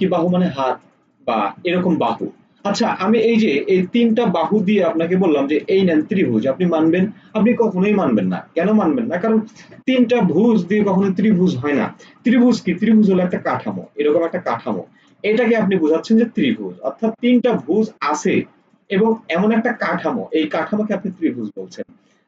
কি বাহু মানে হাত বা এরকম বাহু। আচ্ছা আমি এই যে এই তিনটা বাহু দিয়ে আপনাকে বললাম যে এই নেন ত্রিভুজ, আপনি মানবেন, আপনি কখনোই মানবেন না। কেন মানবেন না? কারণ তিনটা ভুজ দিয়ে কখনো ত্রিভুজ হয় না। ত্রিভুজ কি? ত্রিভুজ হলো একটা কাঠামো, এরকম একটা কাঠামো। এটাকে আপনি বোঝাচ্ছেন যে ত্রিভুজ। অর্থাৎ তিনটা ভুজ আছে এবং এমন একটা কাঠামো, এই কাঠামোকে আপনি ত্রিভুজ বলছেন।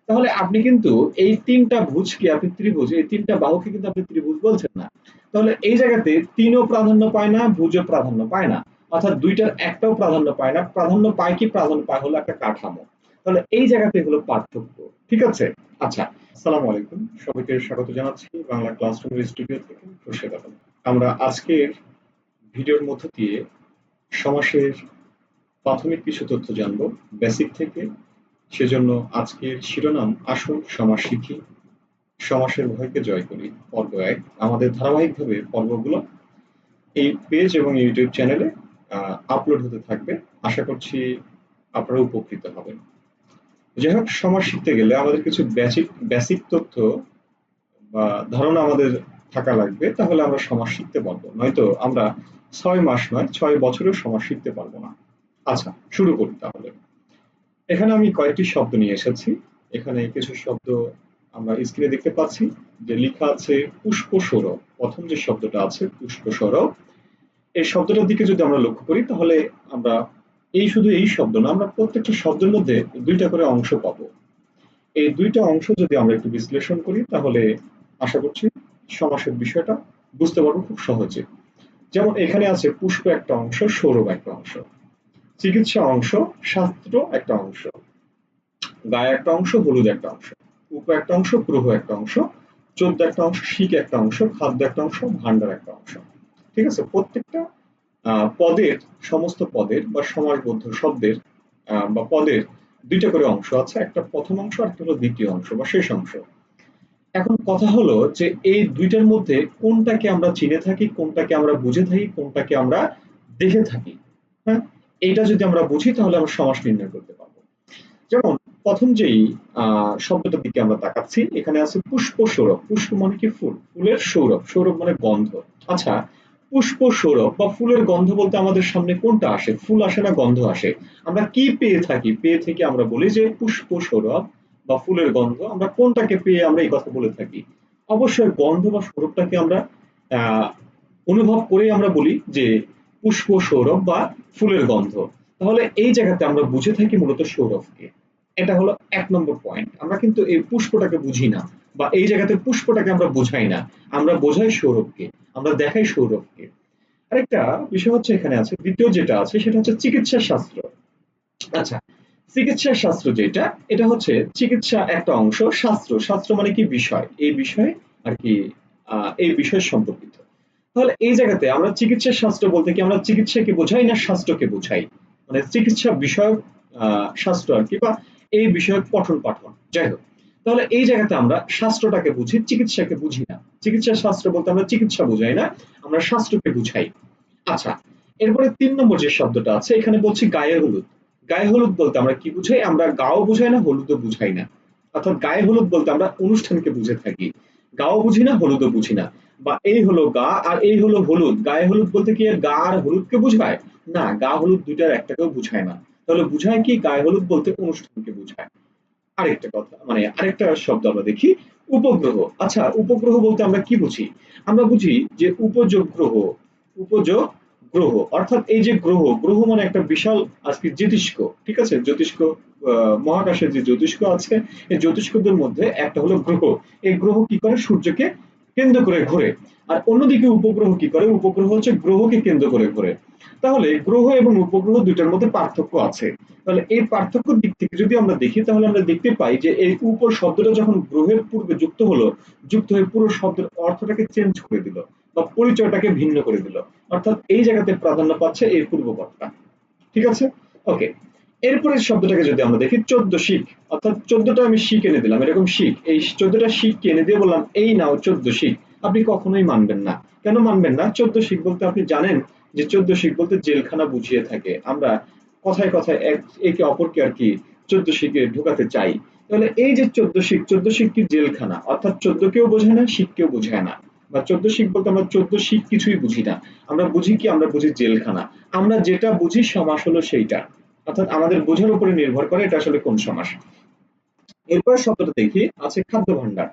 তাহলে আপনি কিন্তু এই তিনটা ভুজকে আপনি ত্রিভুজ, এই তিনটা বাহুকে কিন্তু আপনি ত্রিভুজ বলছেন না। তাহলে এই জায়গাতে তিনও প্রাধান্য পায় না, ভুজও প্রাধান্য পায় না। অর্থাৎ দুইটার একটাও প্রাধান্য পায় না। প্রাধান্য পায় কি? প্রাধান্য পায় হলো একটা কাঠামো। তাহলে এই জায়গাতে হলো পার্থক্য। ঠিক আছে? আচ্ছা আসসালামু আলাইকুম। সবাইকে স্বাগত জানাচ্ছি বাংলা ক্লাসরুমের স্টুডিও থেকে আলম আমরা আজকের ভিডিওর মধ্য দিয়ে সমাসের প্রাথমিক কিছু তথ্য জানব বেসিক থেকে। সেজন্য আজকের শিরোনাম, আসুন সমাস শিখি। সমাসের ভয়কে জয় করি, পর্ব এক। আমাদের ধারাবাহিকভাবে পর্বগুলো এই পেজ এবং ইউটিউব চ্যানেলে আপলোড হতে থাকবে। আশা করছি আপনারা উপকৃত হবেন। যাই হোক সমাজ শিখতে গেলে আমাদের কিছু বেসিক বেসিক তথ্য বা ধারণা আমাদের থাকা লাগবে, তাহলে আমরা সমাজ শিখতে পারব। নয়তো আমরা ছয় মাস নয়, ছয় বছরেও সমাজ শিখতে পারব না। আচ্ছা শুরু করি তাহলে। এখানে আমি কয়েকটি শব্দ নিয়ে এসেছি। এখানে কিছু শব্দ আমরা স্ক্রিনে দেখতে পাচ্ছি যে লেখা আছে পুষ্প সৌরভ প্রথম যে শব্দটা আছে পুষ্প সৌরভ এই শব্দটার দিকে যদি আমরা লক্ষ্য করি, তাহলে আমরা এই শুধু এই শব্দ না, আমরা প্রত্যেকটা শব্দের মধ্যে দুইটা করে অংশ পাবো। এই দুইটা অংশ যদি আমরা একটু বিশ্লেষণ করি, তাহলে আশা করছি সমাসের বিষয়টা বুঝতে পারব খুব সহজে। যেমন এখানে আছে পুষ্প একটা অংশ, সৌরভ একটা অংশ। চিকিৎসা অংশ, শাস্ত্র একটা অংশ। গায়ে একটা অংশ, হলুদ একটা অংশ। উপ একটা অংশ গ্রহ একটা অংশ, চোদ্দ একটা অংশ শিখ একটা অংশ, খাদ্য একটা অংশ ভান্ডার একটা অংশ। ঠিক আছে? প্রত্যেকটা পদের, সমস্ত পদের বা সমাসবদ্ধ শব্দের বা পদের দুইটা করে অংশ আছে, একটা প্রথম অংশ আর একটা হলো দ্বিতীয় অংশ বা শেষ অংশ। এখন কথা হলো যে এই দুইটার মধ্যে কোনটাকে আমরা চিনে থাকি, কোনটাকে আমরা বুঝে থাকি, কোনটাকে আমরা দেখে থাকি হ্যাঁ? এইটা যদি আমরা বুঝি, তাহলে আমরা সমাস নির্ণয় করতে পারব। যেমন প্রথম যেই শব্দটার দিকে আমরা তাকাচ্ছি, এখানে আছে পুষ্প সৌরভ। পুষ্প মানে কি ফুল? ফুলের সৌরভ। সৌরভ মানে গন্ধ। আচ্ছা পুষ্প সৌরভ বা ফুলের গন্ধ বলতে আমাদের সামনে কোনটা আসে? ফুল আসে না গন্ধ আসে? আমরা কি পেয়ে থাকি? পেয়ে থেকে আমরা বলি যে পুষ্প সৌরভ বা ফুলের গন্ধ। আমরা কোনটাকে পেয়ে আমরা এই কথা বলে থাকি? অবশ্যই গন্ধ বা সৌরভটাকে আমরা অনুভব করে আমরা বলি যে পুষ্প সৌরভ বা ফুলের গন্ধ। তাহলে এই জায়গাতে আমরা বুঝে থাকি মূলত সৌরভকে। এটা হলো এক নম্বর পয়েন্ট আমরা কিন্তু এই পুষ্পটাকে বুঝি না, বা এই জায়গাতে পুষ্পটাকে আমরা বোঝাই না। আমরা বোঝাই সৌরভকে, আমরা দেখাই সৌরভকে। আরেকটা বিষয় হচ্ছে এখানে আছে, দ্বিতীয় যেটা আছে, সেটা হচ্ছে চিকিৎসা শাস্ত্র। আচ্ছা চিকিৎসা শাস্ত্র যেটা, এটা হচ্ছে চিকিৎসা একটা অংশ, শাস্ত্র। শাস্ত্র মানে কি বিষয়? এই বিষয় আর কি এই বিষয় সম্পর্কিত। তাহলে এই জায়গাতে আমরা চিকিৎসা শাস্ত্র বলতে কি আমরা চিকিৎসাকে বোঝাই না শাস্ত্রকে বোঝাই? মানে চিকিৎসা বিষয়ক শাস্ত্র আর কি, বা এই বিষয়ক পঠন পাঠন। যাই হোক, তাহলে এই জায়গাতে আমরা শাস্ত্রটাকে বুঝি, চিকিৎসাকে বুঝি না। চিকিৎসা শাস্ত্র বলতে আমরা চিকিৎসা বুঝাই না, আমরা শাস্ত্রকে বুঝাই। আচ্ছা এরপরে তিন নম্বর যে শব্দটা আছে, এখানে বলছি গায়ে হলুদ। গায়ে হলুদ বলতে আমরা কি বুঝাই? আমরা গাও বুঝাই না, হলুদও বুঝাই না। অর্থাৎ গায়ে হলুদ বলতে আমরা অনুষ্ঠানকে বুঝে থাকি। গাও বুঝি না, হলুদও বুঝি না। বা এই হলো গা আর এই হলো হলুদ। গায়ে হলুদ বলতে কি গা আর হলুদকে বুঝায়? না, গা হলুদ দুইটার একটাকেও বুঝায় না। তাহলে বুঝায় কি? গায়ে হলুদ বলতে অনুষ্ঠানকে বুঝায়? আরেকটা কথা মানে আরেকটা শব্দ আমরা দেখি, উপগ্রহ। আচ্ছা উপগ্রহ বলতে আমরা কি বুঝি? আমরা বুঝি যে উপযোগ গ্রহ উপযোগ গ্রহ। অর্থাৎ এই যে গ্রহ গ্রহ মানে একটা বিশাল আজকে জ্যোতিষ্ক, ঠিক আছে? জ্যোতিষ্ক মহাকাশের যে জ্যোতিষ্ক আছে, এই জ্যোতিষ্কদের মধ্যে একটা হলো গ্রহ। এই গ্রহ কি করে? সূর্যকে কেন্দ্র করে ঘোরে। আর অন্যদিকে উপগ্রহ কি করে? উপগ্রহ হচ্ছে গ্রহকে কেন্দ্র করে ঘোরে। তাহলে গ্রহ এবং উপগ্রহ দুইটার মধ্যে পার্থক্য আছে। তাহলে এই পার্থক্যের দিক থেকে যদি আমরা দেখি, তাহলে আমরা দেখতে পাই যে এই উপর শব্দটা যখন গ্রহের পূর্বে যুক্ত হলো, যুক্ত হয়ে পুরো শব্দের অর্থটাকে চেঞ্জ করে দিল বা পরিচয়টাকে ভিন্ন করে দিল। অর্থাৎ এই জায়গাতে প্রাধান্য পাচ্ছে এই পূর্বপদটা ঠিক আছে? ওকে এরপরে শব্দটাকে যদি আমরা দেখি, চোদ্দ শিখ। অর্থাৎ চোদ্দটা আমি শিখ এনে দিলাম, এরকম শিখ। এই চোদ্দটা শিখ এনে দিয়ে বললাম, এই নাও চোদ্দ শিখ। আপনি কখনোই মানবেন না। কেন মানবেন না? চোদ্দ শিখ বলতে আপনি জানেন যে চোদ্দ শিখ বলতে জেলখানা বুঝিয়ে থাকে। আমরা কথায় কথায় এক, একে অপরকে আর কি চোদ্দ শিখে ঢুকাতে চাই। তাহলে এই যে চোদ্দ শিখ চোদ্দ শিখ কি জেলখানা, অর্থাৎ চোদ্দ কেউ বোঝায় না শিখ কেউ বোঝায় না। বা চোদ্দ শিখ বলতে আমরা চোদ্দ শিখ কিছুই বুঝি না। আমরা বুঝি কি? আমরা বুঝি জেলখানা। আমরা যেটা বুঝি সমাস হলো সেইটা। অর্থাৎ আমাদের বোঝার উপরে নির্ভর করে এটা আসলে কোন সমাস। এরপর শব্দটা দেখি, আছে খাদ্য ভান্ডার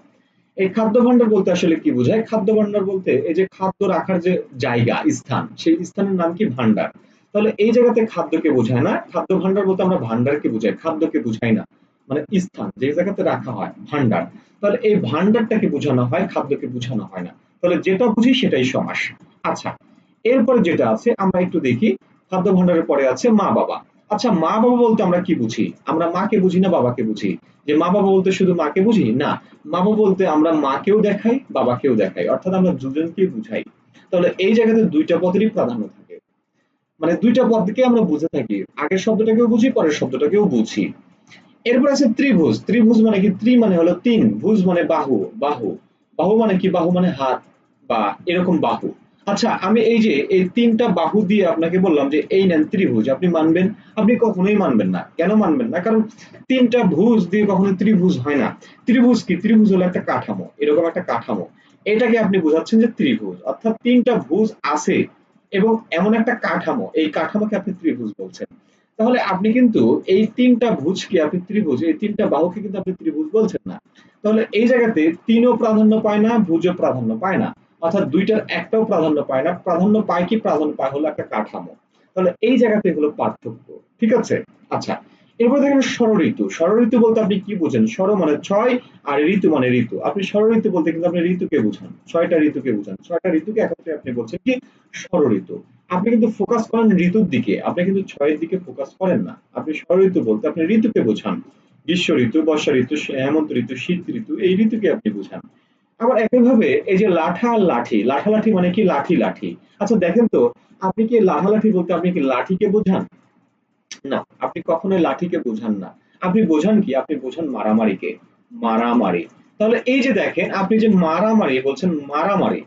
এই খাদ্য ভান্ডার বলতে আসলে কি বোঝায়? খাদ্য ভান্ডার বলতে এই যে খাদ্য রাখার যে জায়গা, স্থান, সেই স্থানের নাম কি ভান্ডার তাহলে এই জায়গাতে খাদ্যকে বোঝায় না। খাদ্য ভান্ডার বলতে আমরা ভান্ডারকে বুঝাই, খাদ্যকে বুঝাই না। মানে স্থান, যে জায়গাতে রাখা হয় ভান্ডার তাহলে এই ভান্ডারটাকে বোঝানো হয়, খাদ্যকে বোঝানো হয় না। তাহলে যেটা বুঝি সেটাই সমাস। আচ্ছা এরপরে যেটা আছে, আমরা একটু দেখি। খাদ্য ভান্ডারের পরে আছে মা বাবা আচ্ছা মা বাবা বলতে আমরা কি বুঝি? আমরা মাকে বুঝি না বাবাকে বুঝি? যে মা বাবা বলতে শুধু মাকে বুঝি? না মা বাবা বলতে আমরা মাকেও দেখাই, বাবাকেও দেখাই। অর্থাৎ আমরা দুজনকেই বুঝাই। তাহলে এই জায়গাতে দুইটা পদেরই প্রাধান্য থাকে। মানে দুইটা পদকে আমরা বুঝে থাকি। আগের শব্দটাকেও বুঝি, পরের শব্দটাকেও বুঝি। এরপর আছে ত্রিভুজ। ত্রিভুজ মানে কি? ত্রি মানে হলো তিন। ভুজ মানে বাহু। বাহু। বাহু মানে কি? বাহু মানে হাত। বা এরকম বাহু। আচ্ছা আমি এই যে, এই তিনটা বাহু দিয়ে আপনাকে বললাম যে, এই নেন ত্রিভুজ, আপনি মানবেন, আপনি কখনোই মানবেন না। কেন মানবেন না? কারণ তিনটা ভুজ দিয়ে কখনো ত্রিভুজ হয় না। ত্রিভুজ কি? ত্রিভুজ হলো একটা কাঠামো, এরকম একটা কাঠামো। এটাকে আপনি বোঝাচ্ছেন যে ত্রিভুজ। অর্থাৎ তিনটা ভুজ আছে এবং এমন একটা কাঠামো, এই কাঠামোকে আপনি ত্রিভুজ বলছেন। তাহলে আপনি কিন্তু এই তিনটা ভুজকে আপনি ত্রিভুজ, এই তিনটা বাহুকে কিন্তু আপনি ত্রিভুজ বলছেন না। তাহলে এই জায়গাতে তিনও প্রাধান্য পায় না, ভুজও প্রাধান্য পায় না। অর্থাৎ দুইটার একটাও প্রাধান্য পায় না। প্রাধান্য পায় কি? প্রাধান্য পায় হলো একটা কাঠামো। তাহলে এই জায়গাতে হলো পার্থক্য, ঠিক আছে? আচ্ছা এরপর দেখেন ষড়ঋতু ষড়ঋতু বলতে আপনি কি বুঝেন? ষড় মানে ছয় আর ঋতু মানে ঋতু। আপনি ষড়ঋতু বলতে কিন্তু আপনি ঋতুকে বুঝান। ছয়টা ঋতুকে বুঝান। ছয়টা ঋতুকে একত্রে আপনি বলছেন কি? ষড়ঋতু আপনি কিন্তু ফোকাস করেন ঋতুর দিকে। আপনি কিন্তু ছয়ের দিকে ফোকাস করেন না। আপনি ষড়ঋতু বলতে আপনি ঋতুকে বোঝান। গ্রীষ্ম ঋতু বর্ষা ঋতু হেমন্ত ঋতু, শীত ঋতু, এই ঋতুকে আপনি বোঝান। আবার একইভাবে এই যে লাঠা লাঠি লাঠা লাঠি মানে কি লাঠি লাঠি আচ্ছা দেখেন তো, আপনি কি লাঠা লাঠি বলতে আপনি কি লাঠিকে বোঝান? না, আপনি কখনোই লাঠিকে বোঝান না। আপনি বোঝান কি? আপনি বোঝান মারামারিকে, মারামারি। তাহলে এই যে দেখেন, আপনি যে মারামারি বলছেন, মারামারি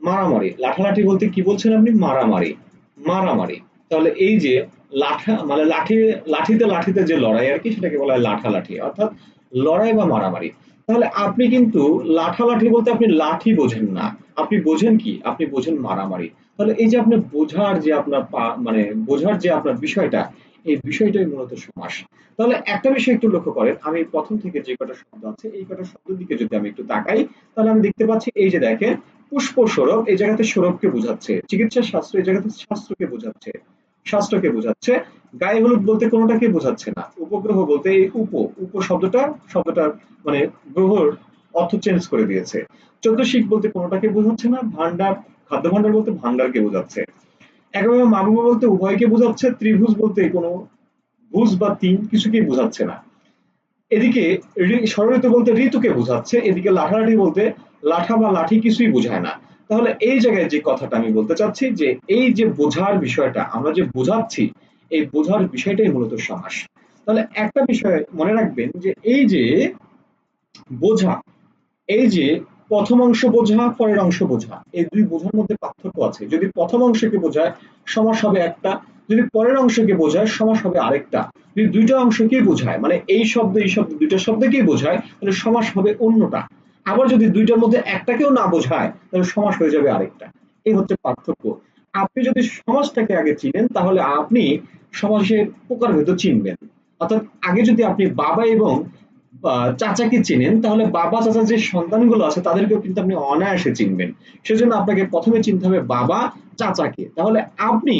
মারামারি, লাঠালাঠি বলতে কি বলছেন আপনি? মারামারি মারামারি। তাহলে এই যে লাঠা মানে লাঠি, লাঠিতে লাঠিতে যে লড়াই আর কি, সেটাকে বলা হয় লাঠালাঠি, অর্থাৎ লড়াই বা মারামারি। তাহলে আপনি কিন্তু লাঠালাঠি বলতে আপনি লাঠি বোঝেন না। আপনি বোঝেন কি? আপনি বোঝেন মারামারি। তাহলে এই যে আপনি বোঝার যে আপনার মানে বোঝার যে আপনার বিষয়টা, এই বিষয়টাই মূলত সমাস। তাহলে একটা বিষয় একটু লক্ষ্য করেন। আমি প্রথম থেকে যে কটা শব্দ আছে, এই কটা শব্দের দিকে যদি আমি একটু তাকাই, তাহলে আমি দেখতে পাচ্ছি, এই যে দেখেন, পুষ্প সৌরভ এই জায়গাতে সৌরভকে বোঝাচ্ছে, চিকিৎসা শাস্ত্র এই জায়গাতে শাস্ত্রকে বোঝাচ্ছে শাস্ত্রকে বোঝাচ্ছে। গায়ে হলুদ বলতে কোনোটাকে বোঝাচ্ছে না। উপগ্রহ বলতে এই উপ উপ শব্দটা শব্দটা মানে গ্রহর অর্থ চেঞ্জ করে দিয়েছে। চোদ্দ শিখ বলতে কোনোটাকে বোঝাচ্ছে না ভান্ডার খাদ্য ভান্ডার বলতে ভান্ডারকে বোঝাচ্ছে। একইভাবে মা বাবা বলতে উভয়কে বোঝাচ্ছে, ত্রিভুজ বলতে কোনো ভুজ বা তিন কিছুকেই বোঝাচ্ছে না। এদিকে ষড়ঋতু বলতে ঋতুকে বোঝাচ্ছে, এদিকে লাঠালাঠি বলতে লাঠা বা লাঠি কিছুই বোঝায় না। তাহলে এই জায়গায় যে কথাটা আমি বলতে চাচ্ছি, যে এই যে বোঝার বিষয়টা, আমরা যে বোঝাচ্ছি এই বোঝার বিষয়টাই মূলত সমাস তাহলে একটা বিষয় মনে রাখবেন যে এই যে বোঝা, এই যে প্রথম অংশ বোঝা, পরের অংশ বোঝা, এই দুই বোঝার মধ্যে পার্থক্য আছে। যদি প্রথম অংশকে বোঝায়, সমাস হবে একটা। যদি পরের অংশকে বোঝায়, সমাস হবে আরেকটা। যদি দুইটা অংশকেই বোঝায় মানে এই শব্দ এই শব্দ, দুইটা শব্দকেই বোঝায়, তাহলে সমাস হবে অন্যটা। আবার যদি দুইটার মধ্যে একটাকেও না বোঝায়, তাহলে সমাস হয়ে যাবে আরেকটা। এই হচ্ছে পার্থক্য। আপনি যদি সমাজটাকে আগে চিনেন, তাহলে আপনি সমাজের প্রকারভেদ চিনবেন। অর্থাৎ আগে যদি আপনি বাবা এবং চাচাকে চেনেন, তাহলে বাবা চাচার যে সন্তানগুলো আছে, তাদেরকেও কিন্তু আপনি অনায়াসে চিনবেন। সেজন্য আপনাকে প্রথমে চিনতে হবে বাবা, চাচাকে। তাহলে আপনি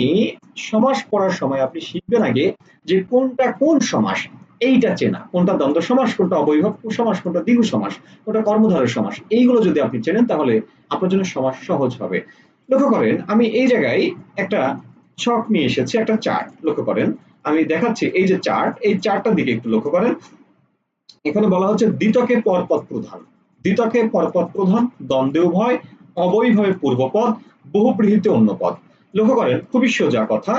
সমাস পড়ার সময় আপনি শিখবেন আগে যে কোনটা কোন সমাস এইটা চেনা। কোনটা দ্বন্দ্ব সমাস কোনটা অবৈভব সমাস কোনটা দ্বিগু সমাস কোনটা কর্মধারয় সমাস এইগুলো যদি আপনি চেনেন, তাহলে আপনার জন্য সমাস সহজ হবে। লক্ষ্য করেন, আমি এই জায়গায় একটা ছক নিয়ে এসেছি, একটা চার্ট লক্ষ্য করেন। আমি দেখাচ্ছি এই যে চার্ট, এই চার্টটার দিকে একটু লক্ষ্য করেন। এখানে বলা হচ্ছে দ্বিতকে পরপদ প্রধান। দ্বিতকে পরপদ প্রধান দ্বন্দ্বে উভয় অবৈভাবে পূর্বপদ বহুব্রীহিতে অন্য পদ লক্ষ্য করেন, খুবই সোজা কথা।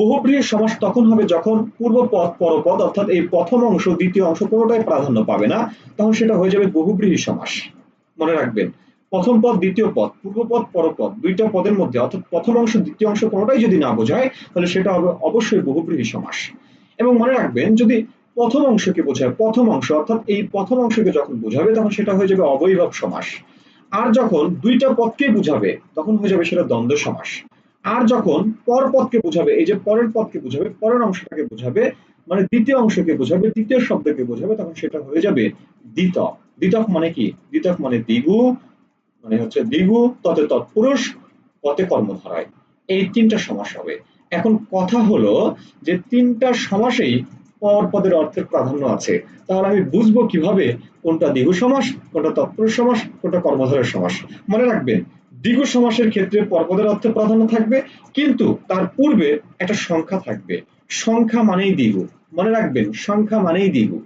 বহুব্রীহি সমাস তখন হবে যখন পূর্বপদ পরপদ অর্থাৎ এই প্রথম অংশ, দ্বিতীয় অংশ কোনোটাই প্রাধান্য পাবে না, তখন সেটা হয়ে যাবে বহুব্রীহি সমাস। মনে রাখবেন প্রথম পদ, দ্বিতীয় পদ পূর্বপদ পরপদ দুইটা পদের মধ্যে, অর্থাৎ প্রথম অংশ, দ্বিতীয় অংশ কোনোটাই যদি না বোঝায়, তাহলে সেটা হবে অবশ্যই বহুব্রীহি সমাস। এবং মনে রাখবেন, যদি প্রথম অংশকে বোঝায়, প্রথম অংশ, অর্থাৎ এই প্রথম অংশকে যখন বোঝাবে, তখন সেটা হয়ে যাবে অবৈভব সমাস। আর যখন দুইটা পদকে বুঝাবে, তখন হয়ে যাবে সেটা দ্বন্দ্ব সমাস। আর যখন পর পদকে বুঝাবে, এই যে পরের পদকে বুঝাবে, পরের অংশটাকে বুঝাবে মানে দ্বিতীয় অংশকে বোঝাবে দ্বিতীয় শব্দকে বোঝাবে, তখন সেটা হয়ে যাবে দ্বিতক। দ্বিতক মানে কি? দ্বিতক মানে দ্বিগু মানে হচ্ছে দ্বিগু ততে তৎপুরুষ পথে কর্মধারায়। এই তিনটা সমাস হবে। এখন কথা হলো যে তিনটা সমাসেই পর পদের অর্থের প্রাধান্য আছে। তাহলে আমি বুঝব কীভাবে কোনটা দ্বিগু সমাস, কোনটা তৎপুরুষ সমাস, কোনটা কর্মধারের সমাস। মনে রাখবেন দ্বিগু সমাসের ক্ষেত্রে পরপদের অর্থে প্রাধান্য থাকবে, কিন্তু তার পূর্বে একটা সংখ্যা থাকবে। সংখ্যা মানেই দ্বিগু মনে রাখবেন, সংখ্যা মানেই দ্বিগু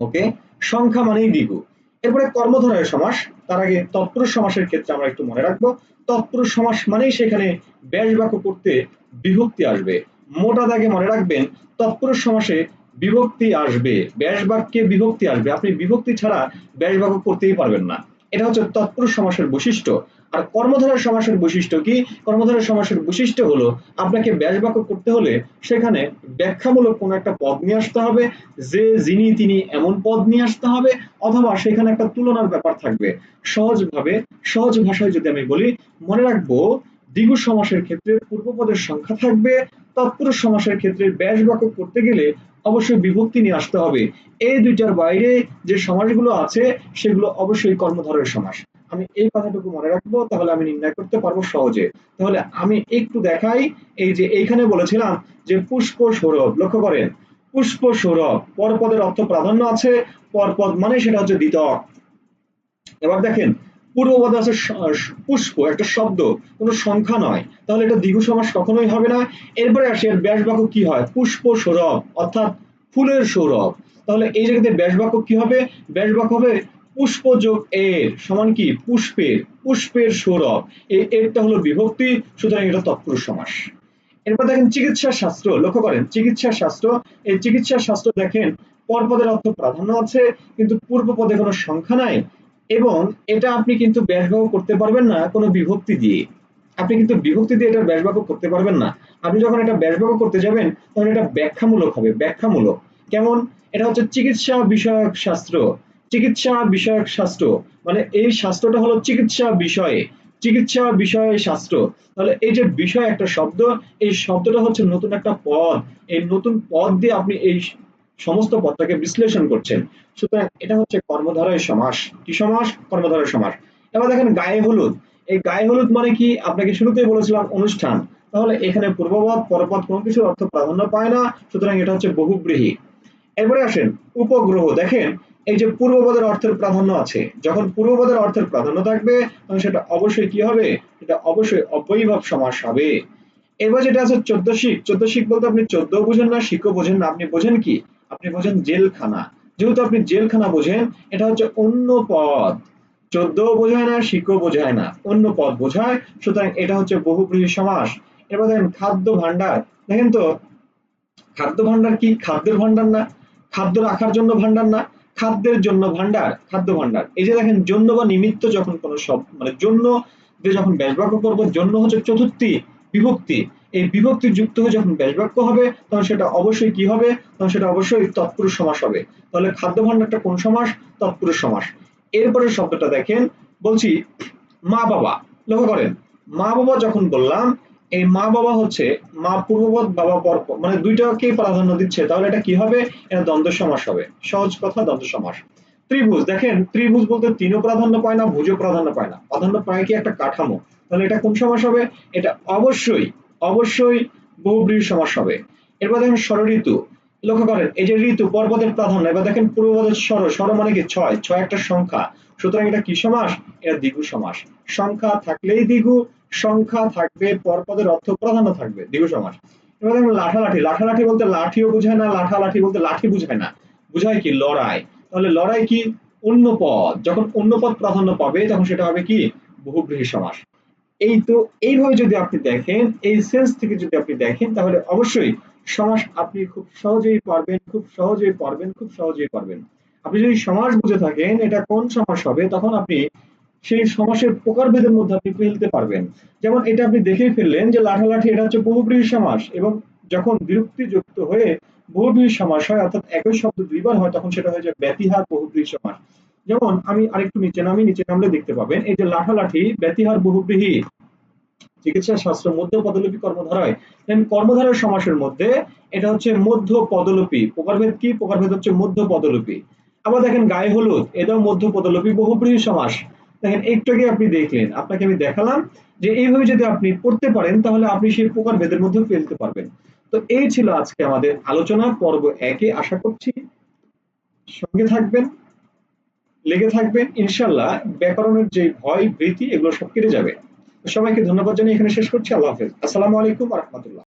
ওকে? সংখ্যা মানেই দ্বিগু এরপরে কর্মধারয় সমাস, তার আগে তৎপুরুষ সমাসের ক্ষেত্রে আমরা একটু মনে রাখব। তৎপুরুষ সমাস মানেই সেখানে ব্যাস বাক্য করতে বিভক্তি আসবে। মোটা দাগে মনে রাখবেন তৎপুরুষ সমাসে বিভক্তি আসবে। ব্যাস বাক্যে বিভক্তি আসবে। আপনি বিভক্তি ছাড়া ব্যাস বাক্য করতেই পারবেন না। এটা হচ্ছে তৎপুরুষ সমাসের বৈশিষ্ট্য। আর কর্মধারয় সমাসের বৈশিষ্ট্য কি? কর্মধারয় সমাসের বৈশিষ্ট্য হলো আপনাকে ব্যাস বাক্য করতে হলে সেখানে ব্যাখ্যামূলক কোনো একটা পদ নিয়ে আসতে হবে, যে, যিনি, তিনি এমন পদ নিয়ে আসতে হবে, অথবা সেখানে একটা তুলনার ব্যাপার থাকবে। সহজভাবে, সহজ ভাষায় যদি আমি বলি, মনে রাখব, দ্বিগু সমাসের ক্ষেত্রে পূর্বপদের সংখ্যা থাকবে, তৎপুরুষ সমাসের ক্ষেত্রে ব্যাস বাক্য করতে গেলে অবশ্যই বিভক্তি নিয়ে আসতে হবে। এই দুইটার বাইরে যে সমাসগুলো আছে, সেগুলো অবশ্যই কর্মধারের সমাস আমি এই কথাটুকু মনে রাখব, তাহলে আমি নির্ণয় করতে পারব সহজে। তাহলে আমি একটু দেখাই, এই যে এইখানে বলেছিলাম যে পুষ্প সৌরভ, লক্ষ্য করেন? পুষ্প সৌরভ, পরপদের অর্থ প্রাধান্য আছে, পরপদ মানে সেটা হচ্ছে দ্বিতক। এবার দেখেন পূর্বপদ আছে পুষ্প, একটা শব্দ, কোনো সংখ্যা নয়। তাহলে এটা দ্বিগু সমাস কখনোই হবে না। এরপরে আসে এর ব্যাস বাক্য কি হয়? পুষ্প সৌরভ, অর্থাৎ ফুলের সৌরভ। তাহলে এই জায়গাতে ব্যাস বাক্য কি হবে? ব্যাস বাক্য হবে পুষ্প যোগ এর সমান কি? পুষ্পের পুষ্পের সৌরভ। এই এরটা হলো বিভক্তি, সুতরাং এটা তৎপুরুষ সমাস। এরপর দেখেন চিকিৎসা শাস্ত্র, লক্ষ্য করেন, চিকিৎসা শাস্ত্র। এই চিকিৎসা শাস্ত্র দেখেন, পরপদের অর্থ প্রাধান্য আছে, কিন্তু পূর্ব পদে কোনো সংখ্যা নাই। এবং এটা আপনি কিন্তু ব্যাসবাক্য করতে পারবেন না কোনো বিভক্তি দিয়ে। আপনি কিন্তু বিভক্তি দিয়ে এটা ব্যাসবাক্য করতে পারবেন না। আপনি যখন এটা ব্যাসবাক্য করতে যাবেন, তখন এটা ব্যাখ্যামূলক হবে, ব্যাখ্যামূলক। কেমন? এটা হচ্ছে চিকিৎসা বিষয়ক শাস্ত্র। চিকিৎসা বিষয়ক শাস্ত্র। মানে এই শাস্ত্রটা হলো চিকিৎসা বিষয়ে। চিকিৎসা বিষয়ে শাস্ত্র। তাহলে এই যে বিষয় একটা শব্দ, এই শব্দটা হচ্ছে নতুন একটা পদ। এই নতুন পদ দিয়ে আপনি এই সমস্ত পদটাকে বিশ্লেষণ করছেন। সুতরাং এটা হচ্ছে কর্মধারয় সমাস। কি সমাস? কর্মধারয় সমাস। এবার দেখেন গায়ে হলুদ। এই গায়ে হলুদ মানে কি? আপনাকে শুরুতেই বলেছিলাম অনুষ্ঠান। তাহলে এখানে পূর্বপদ পরপদ কোনো কিছুর অর্থ প্রাধান্য পায় না। সুতরাং এটা হচ্ছে বহুব্রীহি। এরপরে আসেন উপগ্রহ। দেখেন, এই যে পূর্বপদের অর্থের প্রাধান্য আছে। যখন পূর্বপদের অর্থের প্রাধান্য থাকবে, তখন সেটা অবশ্যই কি হবে? এটা অবশ্যই অবৈভব সমাস হবে। এবার যেটা আছে চোদ্দ শিখ চোদ্দ শিখ বলতে আপনি চোদ্দ বোঝেন না, শিখও বোঝেন না। আপনি বোঝেন কি? আপনি বোঝেন জেলখানা। যেহেতু আপনি জেলখানা বোঝেন, এটা হচ্ছে অন্য পদ। চোদ্দ বোঝায় না, শিখও বোঝায় না। অন্য পদ বোঝায়, সুতরাং এটা হচ্ছে বহুব্রীহি সমাস। এবার দেখেন খাদ্য ভান্ডার দেখেন তো, খাদ্য ভান্ডার কি? খাদ্যের ভান্ডার না? খাদ্য রাখার জন্য ভান্ডার না? খাদ্যের জন্য ভান্ডার খাদ্য ভান্ডার এই যে দেখেন, জন্য বা নিমিত্ত যখন কোন সব মানে জন্য দিয়ে যখন ব্যাসবাক্য করব, জন্য হচ্ছে চতুর্থী, বিভক্তি। এই বিভক্তি যুক্ত হয়ে যখন ব্যাসবাক্য হবে, তখন সেটা অবশ্যই কি হবে? তখন সেটা অবশ্যই তৎপুরুষ সমাস হবে। তাহলে খাদ্য ভান্ডারটা কোন সমাস? তৎপুরুষ সমাস। এরপরের শব্দটা দেখেন, বলছি মা বাবা। লক্ষ্য করেন, মা বাবা যখন বললাম, এই মা বাবা হচ্ছে মা পূর্বপদ বাবা পর মানে দুইটাকেই প্রাধান্য দিচ্ছে, তাহলে এটা কি হবে? এটা দ্বন্দ্ব সমাস হবে। সহজ কথা, দ্বন্দ্ব সমাস। ত্রিভুজ, দেখেন, ত্রিভুজ বলতে তিনও প্রাধান্য পায় না, ভুজও প্রাধান্য পায় না। প্রাধান্য পায় কি একটা কাঠামো। তাহলে এটা কোন সমাস হবে? এটা অবশ্যই অবশ্যই বহুব্রীহি সমাস হবে। এরপর দেখেন ষড়ঋতু লক্ষ্য করেন, এই যে ঋতু, পর্বতের প্রাধান্য, এবার দেখেন পূর্বপদের স্বর স্বর মানে কি? ছয় ছয় একটা সংখ্যা। সুতরাং এটা কি সমাস? এটা দ্বিগু সমাস। সংখ্যা থাকলেই দ্বিগু, সংখ্যা থাকবে পরপদের অর্থ প্রাধান্য থাকবে, দ্বিগু সমাস। এবার দেখেন লাঠালাঠি লাঠালাঠি বলতে লাঠিও বোঝায় না, লাঠালাঠি বলতে লাঠি বুঝায় না। বুঝায় কি? লড়াই। তাহলে লড়াই কি? অন্য পদ যখন অন্য পদ প্রাধান্য পাবে, তখন সেটা হবে কি? বহুব্রীহি সমাস। এই তো এইভাবে যদি আপনি দেখেন, এই সেন্স থেকে যদি আপনি দেখেন, তাহলে অবশ্যই সমাস আপনি খুব সহজেই পারবেন, খুব সহজেই পারবেন, খুব সহজেই পারবেন। আপনি যদি সমাস বুঝে থাকেন এটা কোন সমাস হবে, তখন আপনি সেই সমাসের প্রকারভেদের মধ্যে আপনি ফেলতে পারবেন। যেমন এটা আপনি দেখেই ফেললেন যে লাঠালাঠি এটা হচ্ছে বহুব্রীহি সমাস এবং যখন বিরক্তি যুক্ত হয়ে বহুব্রীহি সমাস হয়, অর্থাৎ একই শব্দ দুইবার হয়, তখন সেটা হয়ে যায় ব্যতিহার বহুব্রীহি সমাস। যেমন আমি আরেকটু নিচে নামি, নিচে নামলে দেখতে পাবেন, এই যে লাঠালাঠি, ব্যতিহার বহুব্রীহি, চিকিৎসা শাস্ত্র, মধ্য পদলোপী কর্মধারায় দেন কর্মধারয় সমাসের মধ্যে এটা হচ্ছে মধ্য পদলোপী, প্রকারভেদ কি? প্রকারভেদ হচ্ছে মধ্য পদলোপী। আবার দেখেন গায়ে হলুদ, এটাও মধ্য পদলোপী, বহুব্রীহি সমাস। দেখেন, একটু আগে আপনি দেখলেন, আপনাকে আমি দেখালাম যে এইভাবে যদি আপনি পড়তে পারেন, তাহলে আপনি সেই প্রকারভেদের মধ্যে ফেলতে পারবেন। তো এই ছিল আজকে আমাদের আলোচনা, পর্ব একে আশা করছি। সঙ্গে থাকবেন। লেগে থাকবেন ইনশাল্লাহ ব্যাকরণের যে ভয়, ভীতি, এগুলো সব কেটে যাবে। সবাইকে ধন্যবাদ জানিয়ে এখানে শেষ করছি। আল্লাহ হাফেজ। আসসালামু আলাইকুম রহমতুল্লাহ।